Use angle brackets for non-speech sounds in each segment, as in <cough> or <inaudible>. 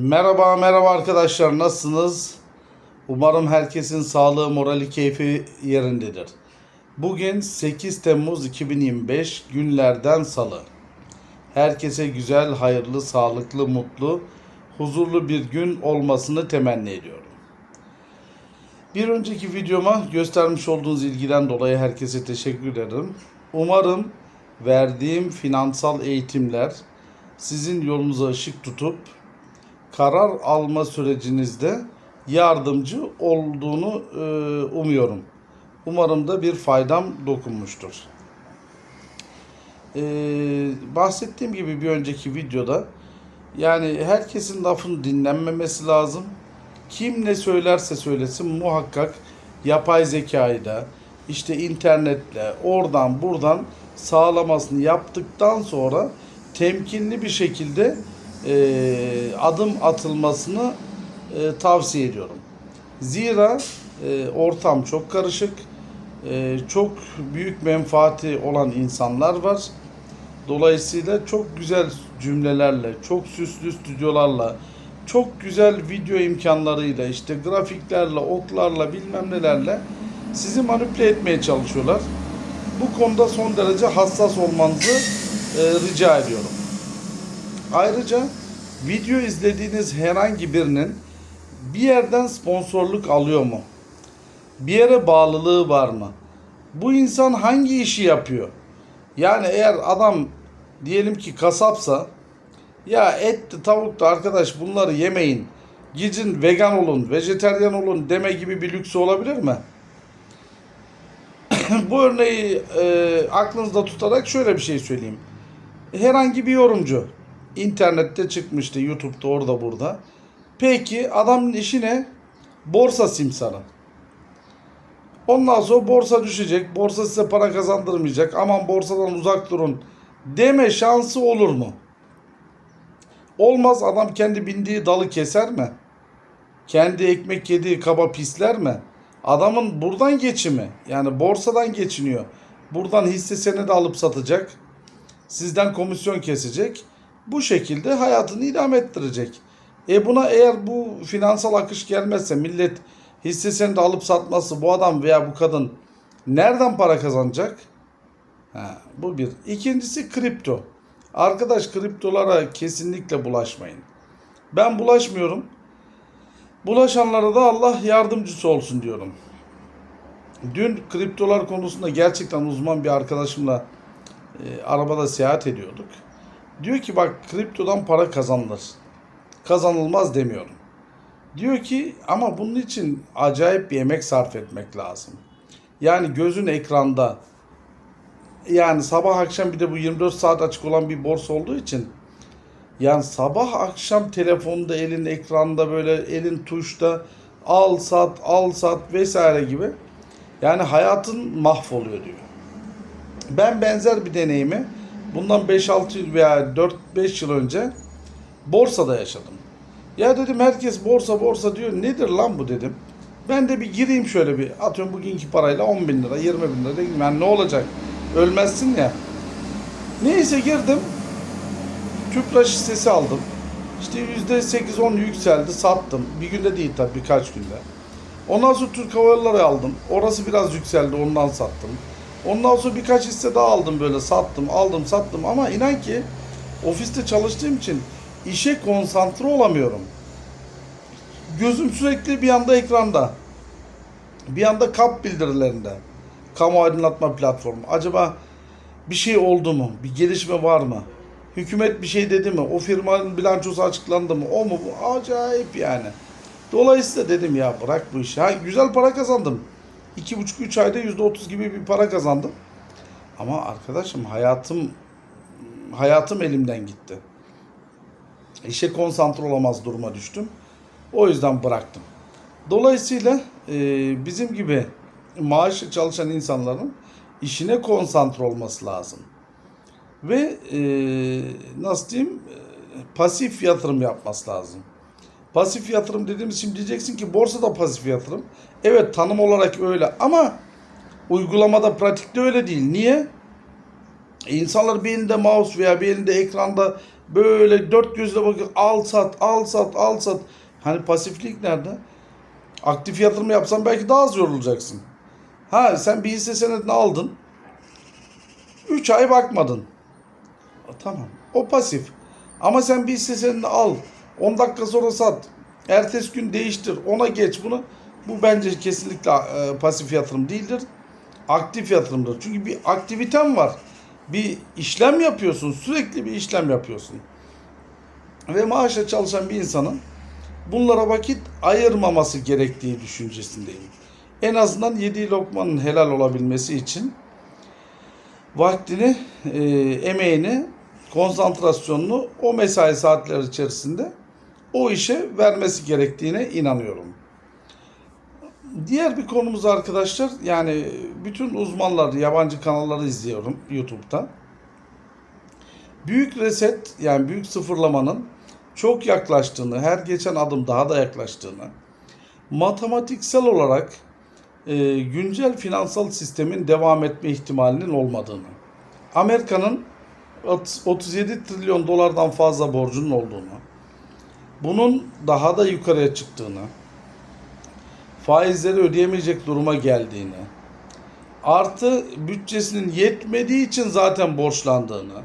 Merhaba merhaba arkadaşlar nasılsınız? Umarım herkesin sağlığı, morali, keyfi yerindedir. Bugün 8 Temmuz 2025 günlerden salı. Herkese güzel, hayırlı, sağlıklı, mutlu, huzurlu bir gün olmasını temenni ediyorum. Bir önceki videoma göstermiş olduğunuz ilgiden dolayı herkese teşekkür ederim. Umarım verdiğim finansal eğitimler sizin yolunuza ışık tutup karar alma sürecinizde yardımcı olduğunu e, umuyorum. Umarım da bir faydam dokunmuştur. E, bahsettiğim gibi bir önceki videoda yani herkesin lafın dinlenmemesi lazım. Kim ne söylerse söylesin muhakkak yapay zekayı işte internetle oradan buradan sağlamasını yaptıktan sonra temkinli bir şekilde e, adım atılmasını e, tavsiye ediyorum. Zira e, ortam çok karışık, e, çok büyük menfaati olan insanlar var. Dolayısıyla çok güzel cümlelerle, çok süslü stüdyolarla, çok güzel video imkanlarıyla, işte grafiklerle, oklarla, bilmem nelerle sizi manipüle etmeye çalışıyorlar. Bu konuda son derece hassas olmanızı e, rica ediyorum. Ayrıca video izlediğiniz herhangi birinin bir yerden sponsorluk alıyor mu? Bir yere bağlılığı var mı? Bu insan hangi işi yapıyor? Yani eğer adam diyelim ki kasapsa ya et tavuk da arkadaş bunları yemeyin. Gidin vegan olun, vejeteryan olun deme gibi bir lüksü olabilir mi? <clears throat> Bu örneği e, aklınızda tutarak şöyle bir şey söyleyeyim. Herhangi bir yorumcu internette çıkmıştı, YouTube'da orada burada. Peki adamın işi ne? Borsa simsarı. Ondan sonra borsa düşecek, borsa size para kazandırmayacak. Aman borsadan uzak durun deme şansı olur mu? Olmaz adam kendi bindiği dalı keser mi? Kendi ekmek yediği kaba pisler mi? Adamın buradan geçimi yani borsadan geçiniyor. Buradan hisse senedi alıp satacak. Sizden komisyon kesecek. Bu şekilde hayatını idame ettirecek. E buna eğer bu finansal akış gelmezse millet hisse senedi alıp satması bu adam veya bu kadın nereden para kazanacak? Ha, bu bir. İkincisi kripto. Arkadaş kriptolara kesinlikle bulaşmayın. Ben bulaşmıyorum. Bulaşanlara da Allah yardımcısı olsun diyorum. Dün kriptolar konusunda gerçekten uzman bir arkadaşımla e, arabada seyahat ediyorduk. Diyor ki bak kriptodan para kazanılır. Kazanılmaz demiyorum. Diyor ki ama bunun için acayip bir emek sarf etmek lazım. Yani gözün ekranda yani sabah akşam bir de bu 24 saat açık olan bir borsa olduğu için yani sabah akşam telefonda elin ekranda böyle elin tuşta al sat al sat vesaire gibi yani hayatın mahvoluyor diyor. Ben benzer bir deneyimi bundan 5-6 yıl veya 4-5 yıl önce borsada yaşadım. Ya dedim herkes borsa borsa diyor nedir lan bu dedim. Ben de bir gireyim şöyle bir atıyorum bugünkü parayla 10 bin lira 20 bin lira dedim yani ne olacak ölmezsin ya. Neyse girdim tüpraş hissesi aldım. İşte %8-10 yükseldi sattım. Bir günde değil tabii birkaç günde. Ondan sonra Türk Hava Yolları aldım. Orası biraz yükseldi ondan sattım. Ondan sonra birkaç hisse daha aldım böyle sattım aldım sattım ama inan ki ofiste çalıştığım için işe konsantre olamıyorum. Gözüm sürekli bir anda ekranda. Bir anda kap bildirilerinde. Kamu aydınlatma platformu. Acaba bir şey oldu mu? Bir gelişme var mı? Hükümet bir şey dedi mi? O firmanın bilançosu açıklandı mı? O mu bu? Acayip yani. Dolayısıyla dedim ya bırak bu işi. Ha, güzel para kazandım. 2,5-3 ayda %30 gibi bir para kazandım. Ama arkadaşım hayatım hayatım elimden gitti. İşe konsantre olamaz duruma düştüm. O yüzden bıraktım. Dolayısıyla e, bizim gibi maaşlı çalışan insanların işine konsantre olması lazım. Ve e, nasıl diyeyim pasif yatırım yapması lazım. Pasif yatırım dediğimiz şimdi diyeceksin ki borsada pasif yatırım. Evet tanım olarak öyle ama uygulamada pratikte öyle değil. Niye? E, insanlar bir elinde mouse veya bir elinde ekranda Böyle dört gözle bakıyor. Al sat, al sat, al sat. Hani pasiflik nerede? Aktif yatırım yapsan belki daha az yorulacaksın. Ha sen bir hisse senedini aldın. 3 ay bakmadın. Tamam. O pasif. Ama sen bir hisse senedini al. 10 dakika sonra sat. Ertesi gün değiştir. Ona geç bunu. Bu bence kesinlikle e, pasif yatırım değildir. Aktif yatırımdır. Çünkü bir aktiviten var. Bir işlem yapıyorsun. Sürekli bir işlem yapıyorsun. Ve maaşla çalışan bir insanın bunlara vakit ayırmaması gerektiği düşüncesindeyim. En azından yediği lokmanın helal olabilmesi için vaktini, e, emeğini, konsantrasyonunu o mesai saatleri içerisinde o işe vermesi gerektiğine inanıyorum. Diğer bir konumuz arkadaşlar yani bütün uzmanlar yabancı kanalları izliyorum YouTube'da. Büyük reset yani büyük sıfırlamanın çok yaklaştığını, her geçen adım daha da yaklaştığını, matematiksel olarak e, güncel finansal sistemin devam etme ihtimalinin olmadığını, Amerika'nın ot- 37 trilyon dolardan fazla borcunun olduğunu, bunun daha da yukarıya çıktığını, faizleri ödeyemeyecek duruma geldiğini, artı bütçesinin yetmediği için zaten borçlandığını,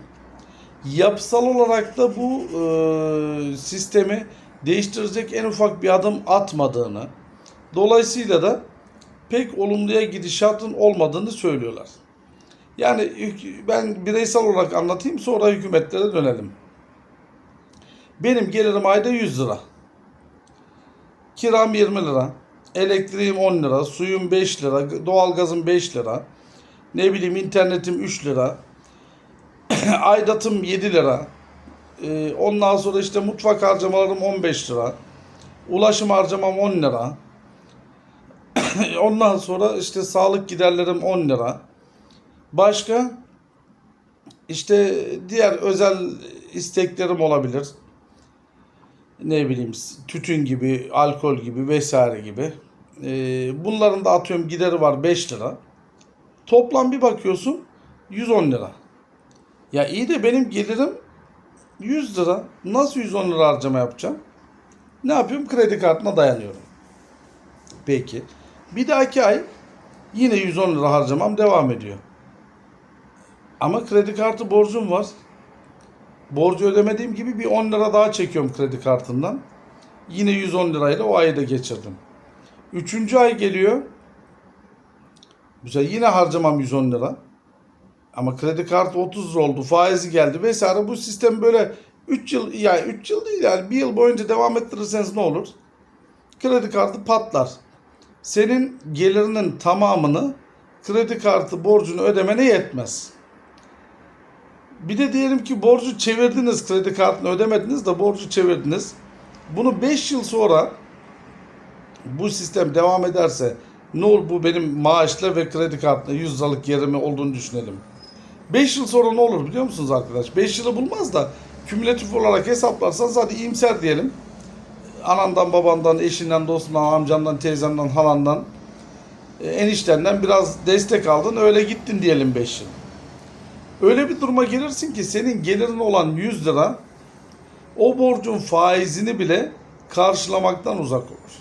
yapısal olarak da bu e, sistemi değiştirecek en ufak bir adım atmadığını, dolayısıyla da pek olumluya gidişatın olmadığını söylüyorlar. Yani ben bireysel olarak anlatayım sonra hükümetlere dönelim. Benim gelirim ayda 100 lira. Kiram 20 lira. Elektriğim 10 lira. Suyum 5 lira. Doğalgazım 5 lira. Ne bileyim internetim 3 lira. <clears throat> Aidatım 7 lira. Ee, ondan sonra işte mutfak harcamalarım 15 lira. Ulaşım harcamam 10 lira. <clears throat> ondan sonra işte sağlık giderlerim 10 lira. Başka işte diğer özel isteklerim olabilir. Ne bileyim tütün gibi, alkol gibi vesaire gibi. Ee, bunların da atıyorum gideri var 5 lira. Toplam bir bakıyorsun 110 lira. Ya iyi de benim gelirim 100 lira. Nasıl 110 lira harcama yapacağım? Ne yapıyorum? Kredi kartına dayanıyorum. Peki. Bir dahaki ay yine 110 lira harcamam devam ediyor. Ama kredi kartı borcum var. Borcu ödemediğim gibi bir 10 lira daha çekiyorum kredi kartından. Yine 110 lirayla o ayı da geçirdim. Üçüncü ay geliyor. Güzel yine harcamam 110 lira. Ama kredi kartı 30 lira oldu. Faizi geldi vesaire. Bu sistem böyle 3 yıl yani 3 yıl değil yani 1 yıl boyunca devam ettirirseniz ne olur? Kredi kartı patlar. Senin gelirinin tamamını kredi kartı borcunu ödemene yetmez. Bir de diyelim ki borcu çevirdiniz, kredi kartını ödemediniz de borcu çevirdiniz. Bunu 5 yıl sonra bu sistem devam ederse ne olur bu benim maaşla ve kredi kartla 100 liralık yerimi olduğunu düşünelim. 5 yıl sonra ne olur biliyor musunuz arkadaş? 5 yılı bulmaz da kümülatif olarak hesaplarsan zaten iyimser diyelim. Anandan, babandan, eşinden, dostundan, amcandan, teyzenden, halandan, e, eniştenden biraz destek aldın. Öyle gittin diyelim 5 yıl. Öyle bir duruma gelirsin ki senin gelirin olan 100 lira o borcun faizini bile karşılamaktan uzak olur.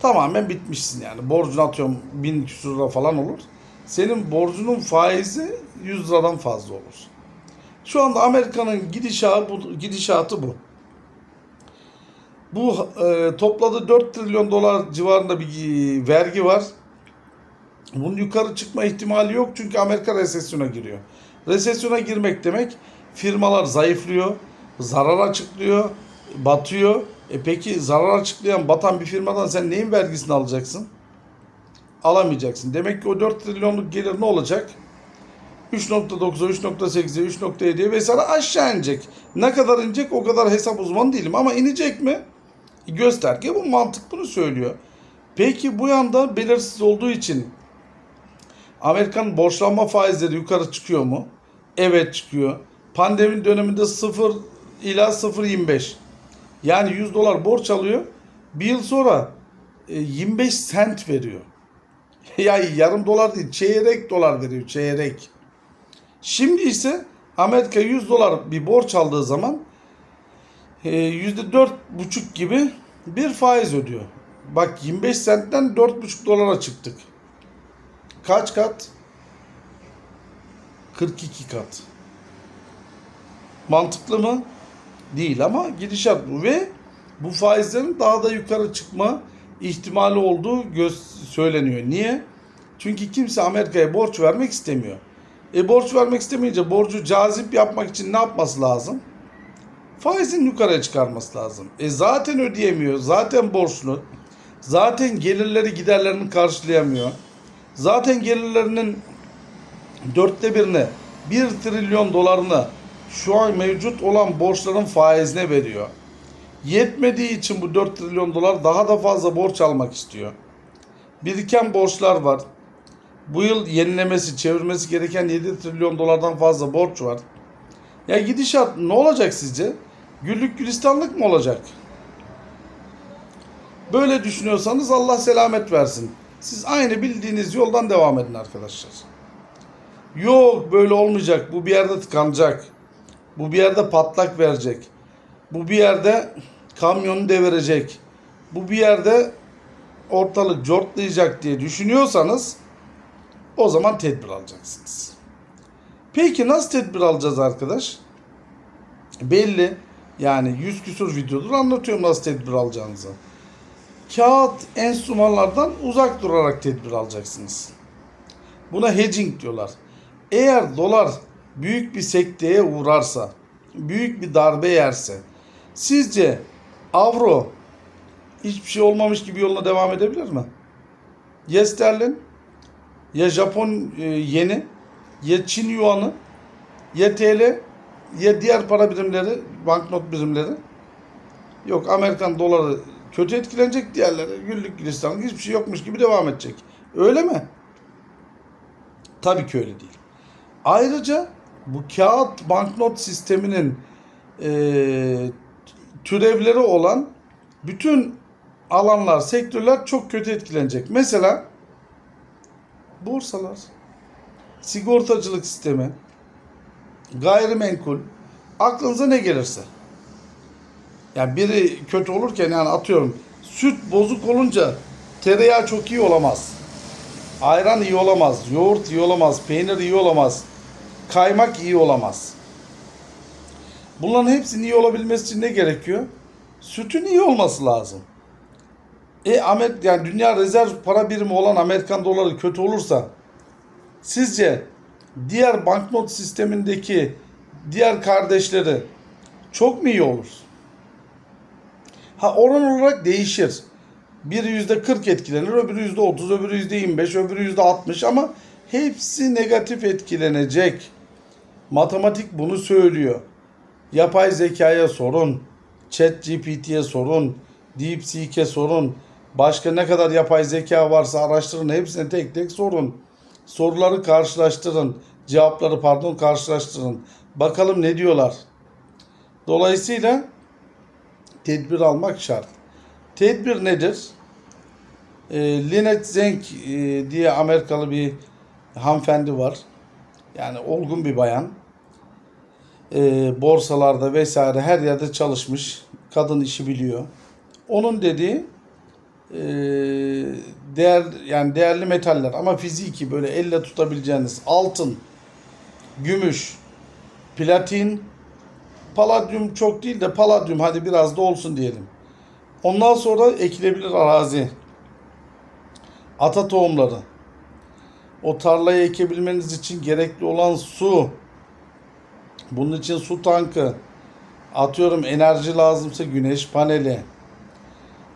Tamamen bitmişsin yani. Borcunu atıyorum 1000 küsur lira falan olur. Senin borcunun faizi 100 liradan fazla olur. Şu anda Amerika'nın gidişatı bu. Gidişatı bu. Bu e, topladığı 4 trilyon dolar civarında bir vergi var. Bunun yukarı çıkma ihtimali yok çünkü Amerika resesyona giriyor. Resesyona girmek demek firmalar zayıflıyor, zarar açıklıyor, batıyor. E peki zarar açıklayan, batan bir firmadan sen neyin vergisini alacaksın? Alamayacaksın. Demek ki o 4 trilyonluk gelir ne olacak? 3.9'a, 3.8'e, 3.7'ye vesaire aşağı inecek. Ne kadar inecek o kadar hesap uzmanı değilim ama inecek mi? Gösterge bu mantık bunu söylüyor. Peki bu yanda belirsiz olduğu için Amerikan borçlanma faizleri yukarı çıkıyor mu? Evet çıkıyor. Pandemi döneminde 0 ila 0.25. Yani 100 dolar borç alıyor. Bir yıl sonra e, 25 sent veriyor. <laughs> yani yarım dolar değil çeyrek dolar veriyor çeyrek. Şimdi ise Amerika 100 dolar bir borç aldığı zaman e, %4,5 gibi bir faiz ödüyor. Bak 25 sentten 4,5 dolara çıktık. Kaç kat? 42 kat. Mantıklı mı? Değil ama gidişat bu ve bu faizlerin daha da yukarı çıkma ihtimali olduğu göz söyleniyor. Niye? Çünkü kimse Amerika'ya borç vermek istemiyor. E borç vermek istemeyince borcu cazip yapmak için ne yapması lazım? Faizin yukarıya çıkarması lazım. E zaten ödeyemiyor. Zaten borçlu. Zaten gelirleri giderlerini karşılayamıyor. Zaten gelirlerinin dörtte birine 1 trilyon dolarını şu an mevcut olan borçların faizine veriyor. Yetmediği için bu 4 trilyon dolar daha da fazla borç almak istiyor. Biriken borçlar var. Bu yıl yenilemesi, çevirmesi gereken 7 trilyon dolardan fazla borç var. Ya gidişat ne olacak sizce? Güllük gülistanlık mı olacak? Böyle düşünüyorsanız Allah selamet versin. Siz aynı bildiğiniz yoldan devam edin arkadaşlar. Yok böyle olmayacak. Bu bir yerde tıkanacak. Bu bir yerde patlak verecek. Bu bir yerde kamyonu devirecek. Bu bir yerde ortalık cortlayacak diye düşünüyorsanız o zaman tedbir alacaksınız. Peki nasıl tedbir alacağız arkadaş? Belli. Yani 100 küsur videodur anlatıyorum nasıl tedbir alacağınızı. Kağıt enstrümanlardan uzak durarak tedbir alacaksınız. Buna hedging diyorlar. Eğer dolar büyük bir sekteye uğrarsa, büyük bir darbe yerse, sizce avro hiçbir şey olmamış gibi yoluna devam edebilir mi? Ya sterlin, ya Japon e, yeni, ya Çin yuanı, ya TL, ya diğer para birimleri, banknot birimleri. Yok Amerikan doları kötü etkilenecek, diğerleri güllük gülistanlık hiçbir şey yokmuş gibi devam edecek. Öyle mi? Tabii ki öyle değil. Ayrıca bu kağıt banknot sisteminin e, türevleri olan bütün alanlar, sektörler çok kötü etkilenecek. Mesela borsalar, sigortacılık sistemi, gayrimenkul, aklınıza ne gelirse. Yani biri kötü olurken yani atıyorum süt bozuk olunca tereyağı çok iyi olamaz. Ayran iyi olamaz, yoğurt iyi olamaz, peynir iyi olamaz, kaymak iyi olamaz. Bunların hepsinin iyi olabilmesi için ne gerekiyor? Sütün iyi olması lazım. E Amerika yani dünya rezerv para birimi olan Amerikan doları kötü olursa sizce diğer banknot sistemindeki diğer kardeşleri çok mu iyi olur? Ha oran olarak değişir. Biri yüzde 40 etkilenir, öbürü yüzde 30, öbürü yüzde 25, öbürü yüzde 60 ama hepsi negatif etkilenecek. Matematik bunu söylüyor. Yapay zekaya sorun, chat GPT'ye sorun, DeepSeek'e sorun, başka ne kadar yapay zeka varsa araştırın, hepsine tek tek sorun. Soruları karşılaştırın, cevapları pardon karşılaştırın. Bakalım ne diyorlar. Dolayısıyla tedbir almak şart. Tedbir nedir? E, Lynette Zenk e, diye Amerikalı bir hanımefendi var. Yani olgun bir bayan. E, borsalarda vesaire her yerde çalışmış. Kadın işi biliyor. Onun dediği e, değer yani değerli metaller ama fiziki böyle elle tutabileceğiniz altın, gümüş, platin, paladyum çok değil de paladyum hadi biraz da olsun diyelim. Ondan sonra ekilebilir arazi. Ata tohumları. O tarlayı ekebilmeniz için gerekli olan su. Bunun için su tankı. Atıyorum enerji lazımsa güneş paneli.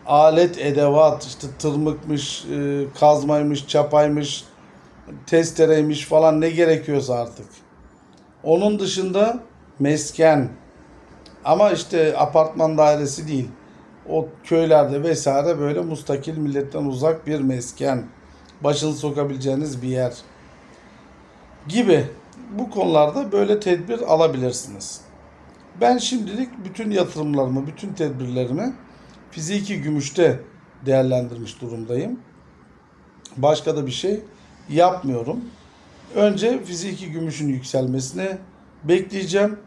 Alet, edevat, işte tırmıkmış, e, kazmaymış, çapaymış, testereymiş falan ne gerekiyorsa artık. Onun dışında mesken. Ama işte apartman dairesi değil o köylerde vesaire böyle mustakil milletten uzak bir mesken. Başını sokabileceğiniz bir yer gibi bu konularda böyle tedbir alabilirsiniz. Ben şimdilik bütün yatırımlarımı, bütün tedbirlerimi fiziki gümüşte değerlendirmiş durumdayım. Başka da bir şey yapmıyorum. Önce fiziki gümüşün yükselmesini Bekleyeceğim.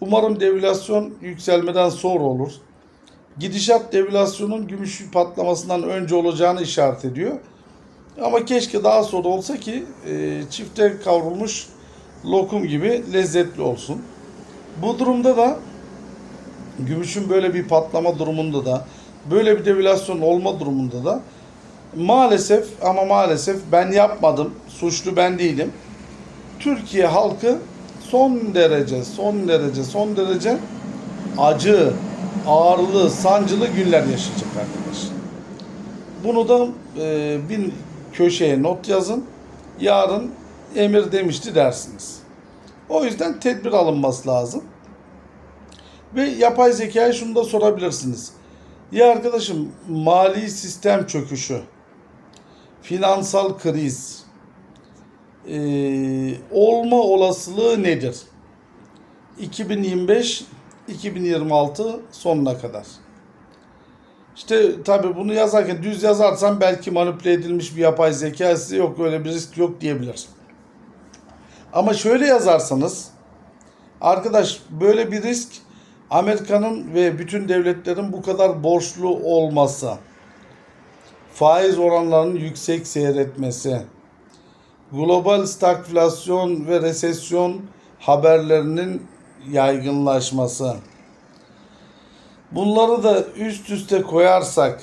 Umarım devülasyon yükselmeden sonra olur. Gidişat devülasyonun gümüş patlamasından önce olacağını işaret ediyor. Ama keşke daha sonra olsa ki e, çifte kavrulmuş lokum gibi lezzetli olsun. Bu durumda da gümüşün böyle bir patlama durumunda da böyle bir devülasyon olma durumunda da maalesef ama maalesef ben yapmadım. Suçlu ben değilim. Türkiye halkı son derece son derece son derece acı, ağrılı, sancılı günler yaşayacak arkadaşlar. Bunu da e, bir köşeye not yazın. Yarın emir demişti dersiniz. O yüzden tedbir alınması lazım. Ve yapay zekaya şunu da sorabilirsiniz. Ya arkadaşım mali sistem çöküşü, finansal kriz, e, olma olasılığı nedir? 2025-2026 sonuna kadar. İşte tabi bunu yazarken düz yazarsan belki manipüle edilmiş bir yapay zeka size yok öyle bir risk yok diyebilir. Ama şöyle yazarsanız arkadaş böyle bir risk Amerika'nın ve bütün devletlerin bu kadar borçlu olması, faiz oranlarının yüksek seyretmesi, global stagflasyon ve resesyon haberlerinin yaygınlaşması. Bunları da üst üste koyarsak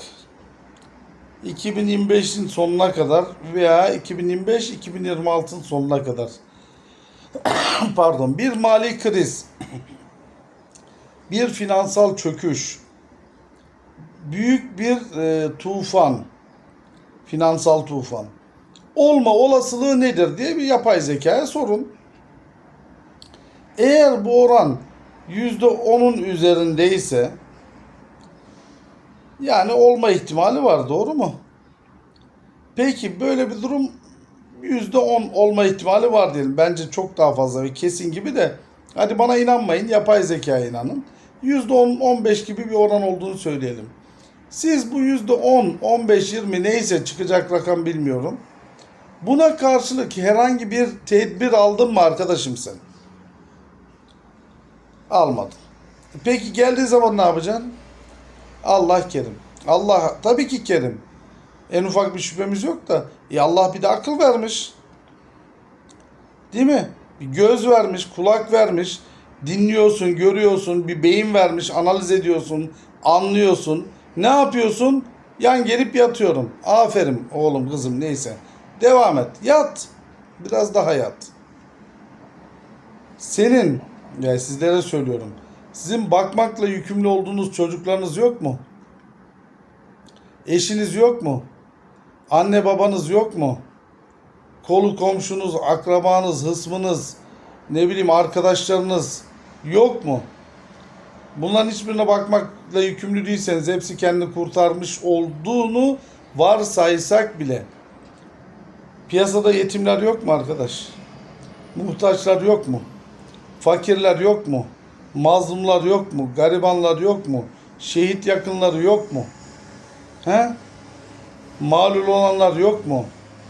2025'in sonuna kadar veya 2025-2026'ın sonuna kadar <clears throat> pardon bir mali kriz, bir finansal çöküş, büyük bir e, tufan, finansal tufan olma olasılığı nedir diye bir yapay zekaya sorun. Eğer bu oran %10'un üzerindeyse yani olma ihtimali var doğru mu? Peki böyle bir durum %10 olma ihtimali var diyelim. Bence çok daha fazla ve kesin gibi de hadi bana inanmayın yapay zekaya inanın. %10 15 gibi bir oran olduğunu söyleyelim. Siz bu %10, 15, 20 neyse çıkacak rakam bilmiyorum. Buna karşılık herhangi bir tedbir aldın mı arkadaşım sen? Almadın. Peki geldiği zaman ne yapacaksın? Allah kerim. Allah tabii ki kerim. En ufak bir şüphemiz yok da. E Allah bir de akıl vermiş. Değil mi? Bir göz vermiş, kulak vermiş. Dinliyorsun, görüyorsun, bir beyin vermiş, analiz ediyorsun, anlıyorsun. Ne yapıyorsun? Yan gelip yatıyorum. Aferin oğlum, kızım neyse. Devam et. Yat. Biraz daha yat. Senin, yani sizlere söylüyorum. Sizin bakmakla yükümlü olduğunuz çocuklarınız yok mu? Eşiniz yok mu? Anne babanız yok mu? Kolu komşunuz, akrabanız, hısmınız, ne bileyim arkadaşlarınız yok mu? Bunların hiçbirine bakmakla yükümlü değilseniz hepsi kendini kurtarmış olduğunu varsaysak bile piyasada yetimler yok mu arkadaş? Muhtaçlar yok mu? Fakirler yok mu? Mazlumlar yok mu? Garibanlar yok mu? Şehit yakınları yok mu? He? Mağlul olanlar yok mu?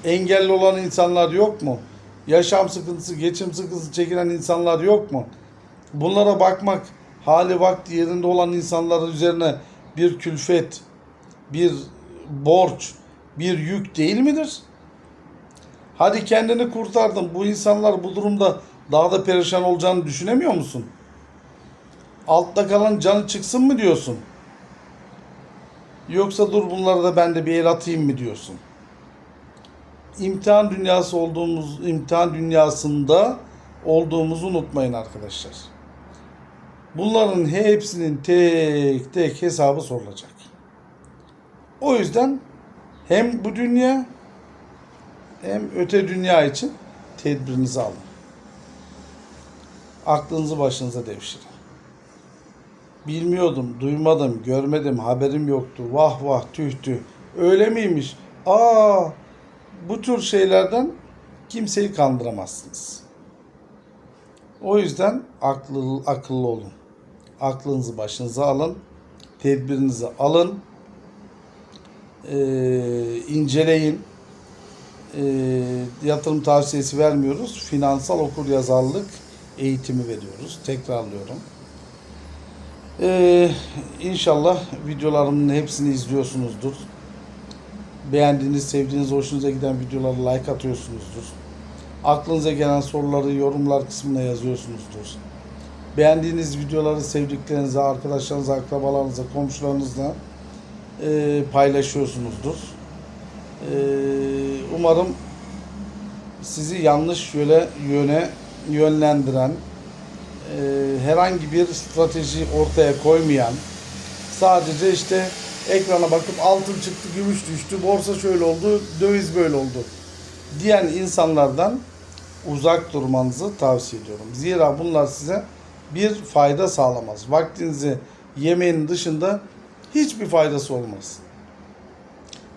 Engelli olan insanlar yok mu? Yaşam sıkıntısı, geçim sıkıntısı çekilen insanlar yok mu? Bunlara bakmak, hali vakti yerinde olan insanların üzerine bir külfet, bir borç, bir yük değil midir? Hadi kendini kurtardın. Bu insanlar bu durumda daha da perişan olacağını düşünemiyor musun? Altta kalan canı çıksın mı diyorsun? Yoksa dur bunları da ben de bir el atayım mı diyorsun? İmtihan dünyası olduğumuz, imtihan dünyasında olduğumuzu unutmayın arkadaşlar. Bunların hepsinin tek tek hesabı sorulacak. O yüzden hem bu dünya hem öte dünya için tedbirinizi alın. Aklınızı başınıza devşirin. Bilmiyordum, duymadım, görmedim, haberim yoktu. Vah vah tüh tüh. Öyle miymiş? Aa, bu tür şeylerden kimseyi kandıramazsınız. O yüzden akıllı, akıllı olun. Aklınızı başınıza alın. Tedbirinizi alın. Ee, inceleyin. Ee, yatırım tavsiyesi vermiyoruz. Finansal okur yazarlık eğitimi veriyoruz. Tekrarlıyorum. Ee, inşallah videolarımın hepsini izliyorsunuzdur. Beğendiğiniz, sevdiğiniz, hoşunuza giden videolara like atıyorsunuzdur. Aklınıza gelen soruları yorumlar kısmına yazıyorsunuzdur. Beğendiğiniz videoları sevdiklerinize, arkadaşlarınıza, akrabalarınıza, komşularınızla e, paylaşıyorsunuzdur. E, umarım sizi yanlış yöne, yöne yönlendiren, e, herhangi bir strateji ortaya koymayan, sadece işte ekrana bakıp altın çıktı, gümüş düştü, borsa şöyle oldu, döviz böyle oldu diyen insanlardan uzak durmanızı tavsiye ediyorum. Zira bunlar size bir fayda sağlamaz. Vaktinizi yemeğin dışında hiçbir faydası olmaz.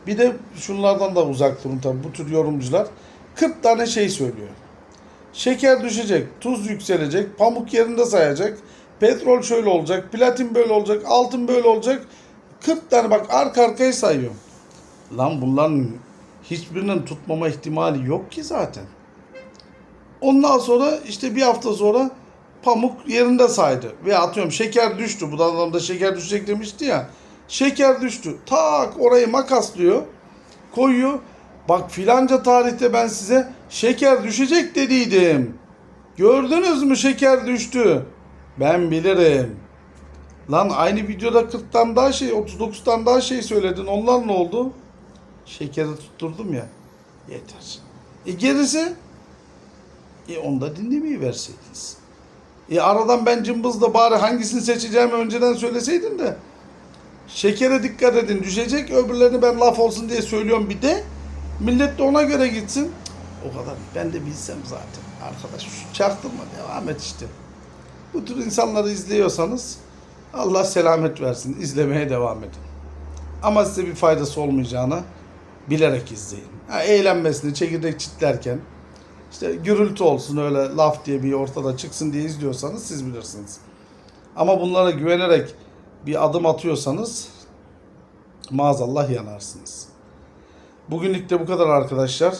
Bir de şunlardan da uzak durun tabii bu tür yorumcular 40 tane şey söylüyor. Şeker düşecek, tuz yükselecek, pamuk yerinde sayacak, petrol şöyle olacak, platin böyle olacak, altın böyle olacak. 40 tane bak arka arkaya sayıyor. Lan bunların hiçbirinin tutmama ihtimali yok ki zaten. Ondan sonra işte bir hafta sonra pamuk yerinde saydı. Ve atıyorum şeker düştü. Bu da adam da şeker düşecek demişti ya. Şeker düştü. Tak orayı makaslıyor. Koyuyor. Bak filanca tarihte ben size şeker düşecek dediydim. Gördünüz mü şeker düştü. Ben bilirim. Lan aynı videoda 40'tan daha şey 39'tan daha şey söyledin. Onlar ne oldu? Şekeri tutturdum ya. Yeter. E gerisi? E onu da dinlemeyi verseydiniz. E aradan ben cımbızla bari hangisini seçeceğimi önceden söyleseydin de. Şekere dikkat edin düşecek öbürlerini ben laf olsun diye söylüyorum bir de. Millet de ona göre gitsin. O kadar ben de bilsem zaten. Arkadaş çaktırma devam et işte. Bu tür insanları izliyorsanız Allah selamet versin. izlemeye devam edin. Ama size bir faydası olmayacağını bilerek izleyin. Ha, eğlenmesini, çekirdek çitlerken işte gürültü olsun öyle laf diye bir ortada çıksın diye izliyorsanız siz bilirsiniz. Ama bunlara güvenerek bir adım atıyorsanız maazallah yanarsınız. Bugünlük de bu kadar arkadaşlar.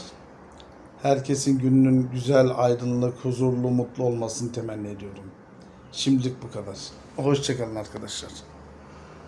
Herkesin gününün güzel, aydınlık, huzurlu, mutlu olmasını temenni ediyorum. Şimdilik bu kadar. Hoşçakalın arkadaşlar.